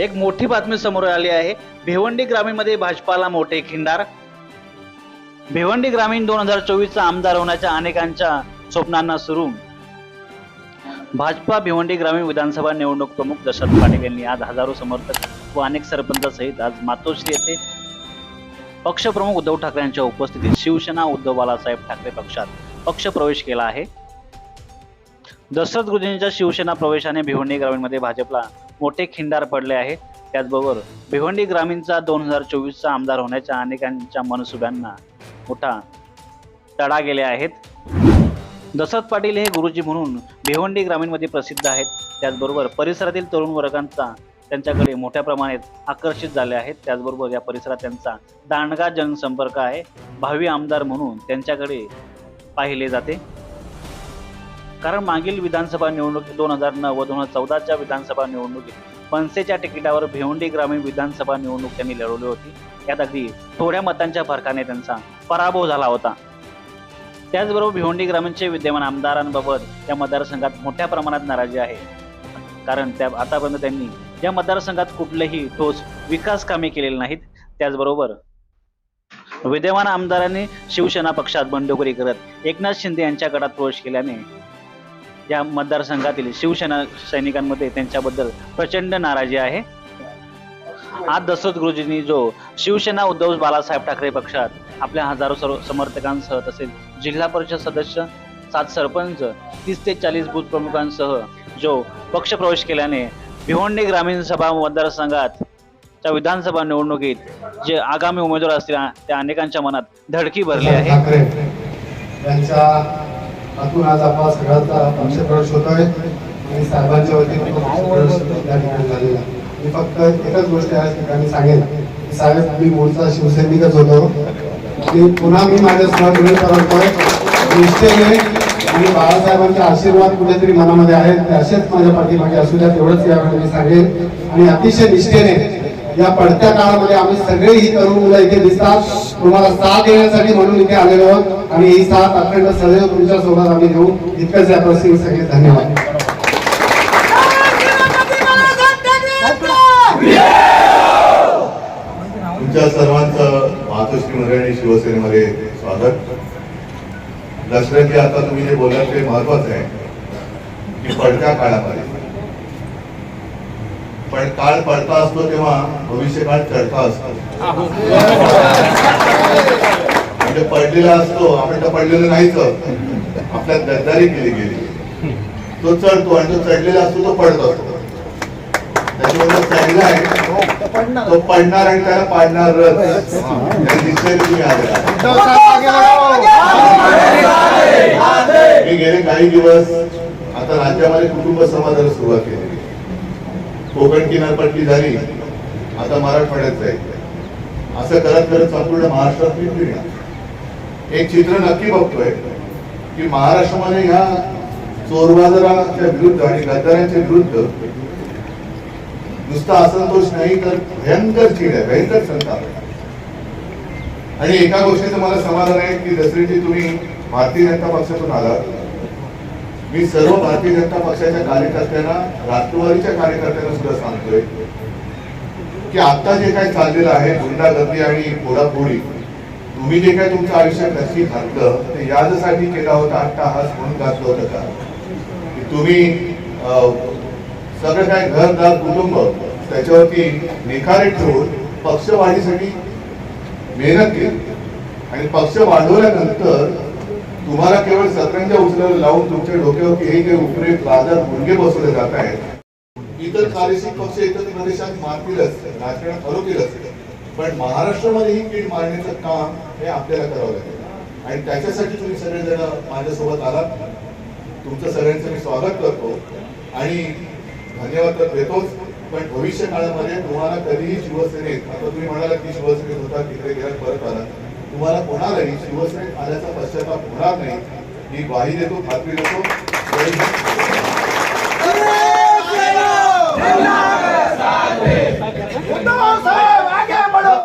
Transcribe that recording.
एक मोठी बातमी समोर आली आहे. भिवंडी ग्रामीणमध्ये भाजपाला मोठे खिंडार. भिवंडी ग्रामीण दोन हजार चोवीसचा आमदार होण्याच्या अनेकांच्या स्वप्नांना सुरू भाजपा भिवंडी ग्रामीण विधानसभा निवडणूक प्रमुख दशरथ पाटील यांनी आज हजारो समर्थक व अनेक सरपंचासहित आज मातोश्री येथे पक्षप्रमुख उद्धव ठाकरे यांच्या उपस्थितीत शिवसेना उद्धव बाळासाहेब ठाकरे पक्षात पक्ष प्रवेश केला आहे. दशरथ गुरुजींच्या शिवसेना प्रवेशाने भिवंडी ग्रामीणमध्ये भाजपला मोठे खिंडार पडले आहे त्याचबरोबर भिवंडी ग्रामीणचा दोन हजार चोवीसचा आमदार होण्याच्या अनेकांच्या मनसुब्यांना मोठा तडा गेले आहेत. दशरथ पाटील हे गुरुजी म्हणून भिवंडी ग्रामीणमध्ये प्रसिद्ध आहेत. त्याचबरोबर परिसरातील तरुण वर्गांचा त्यांच्याकडे मोठ्या प्रमाणात आकर्षित झाले आहेत. त्याचबरोबर या परिसरात त्यांचा दांडगा जनसंपर्क आहे. भावी आमदार म्हणून त्यांच्याकडे पाहिले जाते. कारण मागील विधानसभा निवडणुकीत दोन हजार नऊ व दोन हजार चौदाच्या विधानसभा निवडणुकीत मनसेच्या तिकिटावर भिवंडी ग्रामीण विधानसभा निवडणूक त्यांनी लढवली होती. यात अगदी थोड्या मतांच्या फरकाने त्यांचा पराभव झाला होता. त्याचबरोबर भिवंडी ग्रामीणचे विद्यमान आमदारांबाबत या मतदारसंघात मोठ्या प्रमाणात नाराजी आहे. कारण त्या आतापर्यंत त्यांनी या मतदारसंघात कुठलेही ठोस विकास कामे केलेली नाहीत. त्याचबरोबर विद्यमान आमदारांनी शिवसेना पक्षात बंडखोरी करत एकनाथ शिंदे यांच्या गटात प्रवेश केल्याने या मतदारसंघातील शिवसेना सैनिकांमध्ये त्यांच्याबद्दल प्रचंड नाराजी आहे. आज दशरथ गुरुजींनी जो शिवसेना उद्धव बाळासाहेब ठाकरे पक्षात आपल्या हजारो सर्व समर्थकांसह तसेच जिल्हा परिषद सदस्य सात सरपंच तीस ते चाळीस बूथ प्रमुखांसह जो पक्ष प्रवेश केल्याने भिवंडी ग्रामीण सभा मतदारसंघात च्या विधानसभा निवडणुकीत जे आगामी उमेदवार असतील त्या अनेकांच्या मनात धडकी भरली आहे. ठाकरे आज आपला सगळ्यांचा पक्षप्रवेश होतोय आणि साहेबांच्या वतीने त्या ठिकाणी झालेला आहे. मी फक्त एकच गोष्ट या ठिकाणी सांगेन. की साहेब मी मूळचा शिवसैनिकच होतो. की पुन्हा मी माझ्या सहकार्य करतोय. निष्ठेने आणि बाळासाहेबांचे आशीर्वाद कुठेतरी मनामध्ये आहेत. ते असेच माझ्या पाठीमागे असू द्या तेवढंच यावेळी मी सांगेन. आणि अतिशय निष्ठेने या पडत्या काळामध्ये आम्ही सगळे ही तरुण मुलं इथे दिसतात. तुम्हाला साथ देण्यासाठी म्हणून इथे आलेलो आहोत. आणि ही साथ अखंड सदैव तुमच्यासोबत आम्ही घेऊ. इतकंच या प्रसंगी सगळे धन्यवाद. तुमच्या सर्वांचं मातोश्री मंडळी शिवसेनेमध्ये स्वागत. लक्षात आता तुम्ही जे बोलाल ते महत्वाचं आहे. की पडत्या काळामध्ये. पण काळ पडता असतो तेव्हा भविष्य काळ चढता असतो. म्हणजे पडलेला असतो आपण तर पडलेलं नाहीच. आपल्यात गद्दारी केली गेली. तो चढतो आणि तो चढलेला असतो तो पडत असतो. त्याच्यामुळे तो चढला आहे. तो पडणार आणि त्याला पाडणार तुम्ही आलेला मी गेले काही दिवस. आता राज्यामध्ये कुटुंब समाजाला सुरुवात केली. कोकण किनारपट्टी झाली आता मराठवाड्यात जाईल असं करत करत संपूर्ण महाराष्ट्रात मी फिरणार एक चित्र नक्की बघतोय की महाराष्ट्रामध्ये ह्या चोरबाजाराच्या विरुद्ध आणि गद्दारांच्या विरुद्ध नुसता असंतोष नाही तर भयंकर चीड आहे भयंकर संताप आहे. आणि एका गोष्टीचं मला समाधान आहे की दसरीची तुम्ही भारतीय जनता पक्षातून आलात मी सर्व भारतीय जनता पक्षाच्या कार्यकर्त्यांना राष्ट्रवादीच्या कार्यकर्त्यांना सुद्धा सांगतोय की आता जे काही चाललेलं आहे गुंडागर्दी आणि फोडाफोडी तुम्ही जे काही तुमचं आयुष्य कशी घातलं ते यासाठी केला होता आठ हात म्हणून घातलं होतं का? की तुम्ही अं, सगळं काय घरदार कुटुंब त्याच्यावरती निखारे ठेवून पक्ष वाढीसाठी मेहनत केली. आणि पक्ष वाढवल्यानंतर तुम्हाला केवळ सतरंजा उचलायला लावून तुमच्या डोक्यावर हे काही उपरे बाजार मुलगे बसवले जात आहेत. इतर कार्यशील पक्ष इतर प्रदेशात मारतीलच राजकारण ठरवतीलच पण महाराष्ट्रामध्ये ही कीड मारण्याचं काम हे आपल्याला करावं लागेल. आणि त्याच्यासाठी तुम्ही सगळेजण माझ्यासोबत आलात. तुमचं सगळ्यांचं मी स्वागत करतो. आणि धन्यवाद तर देतोच पण भविष्य काळामध्ये तुम्हाला कधीही शिवसेनेत आता तुम्ही म्हणाला की शिवसेनेत होता तिकडे गेला परत आला तुम्हाला कोणालाही शिवसेनेत आल्याचा पश्चाताप होणार नाही. मी ग्वाही देतो खात्री देतो.